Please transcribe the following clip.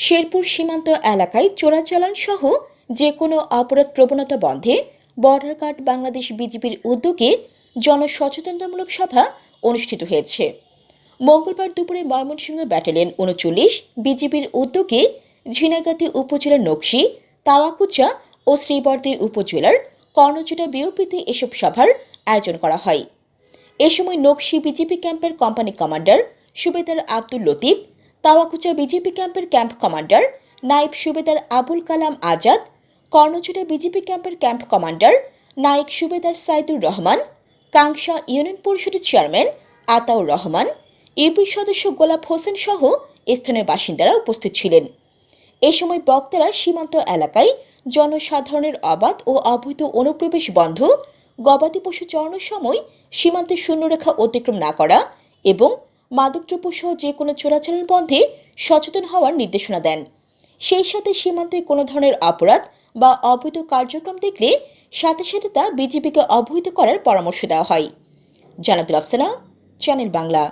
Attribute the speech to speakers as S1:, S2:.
S1: শেরপুর সীমান্ত এলাকায় চোরাচালান সহ যে কোনো অপরাধ প্রবণতা বন্ধে বর্ডার গার্ড বাংলাদেশ বিজিবির উদ্যোগে জনসচেতনতামূলক সভা অনুষ্ঠিত হয়েছে। মঙ্গলবার দুপুরে ময়মনসিংহ ব্যাটালিয়ন উনচল্লিশ বিজিবির উদ্যোগে ঝিনাগাতি উপজেলার নকশি, তাওয়াকুচা ও শ্রীবর্দী উপজেলার কর্ণচূড়া বিওপিতে এসব সভার আয়োজন করা হয়। এ সময় নকশি বিজেপি ক্যাম্পের কোম্পানি কমান্ডার সুবেদার আব্দুল লতিফ তাওয়াকুচা বিজেপি ক্যাম্পের ক্যাম্প কমান্ডার, নায়েব সুবেদার আবুল কালাম আজাদ কর্ণচূড়া বিজেপি ক্যাম্পের ক্যাম্প কমান্ডার, নায়েক সুবেদার সাইদুর রহমান কাংসা ইউনিয়ন পরিষদের চেয়ারম্যান আতাউর রহমান, ইউপি সদস্য গোলাপ হোসেন সহ স্থানীয় বাসিন্দারা উপস্থিত ছিলেন। এ সময় বক্তারা সীমান্ত এলাকায় জনসাধারণের অবাধ ও অবৈধ অনুপ্রবেশ বন্ধ, গবাদি পশু চড়ানোর সময় সীমান্তে শূন্যরেখা অতিক্রম না করা এবং মাদকদ্রব্য সহ যে কোনো চোরাচালান বন্ধে সচেতন হওয়ার নির্দেশনা দেন। সেই সাথে সীমান্তে কোনো ধরনের অপরাধ বা অবৈধ কার্যক্রম দেখলে সাথে সাথে তা বিজেপিকে অবহিত করার পরামর্শ দেওয়া হয়। জানাতুল আফসানা, চ্যানেল বাংলা।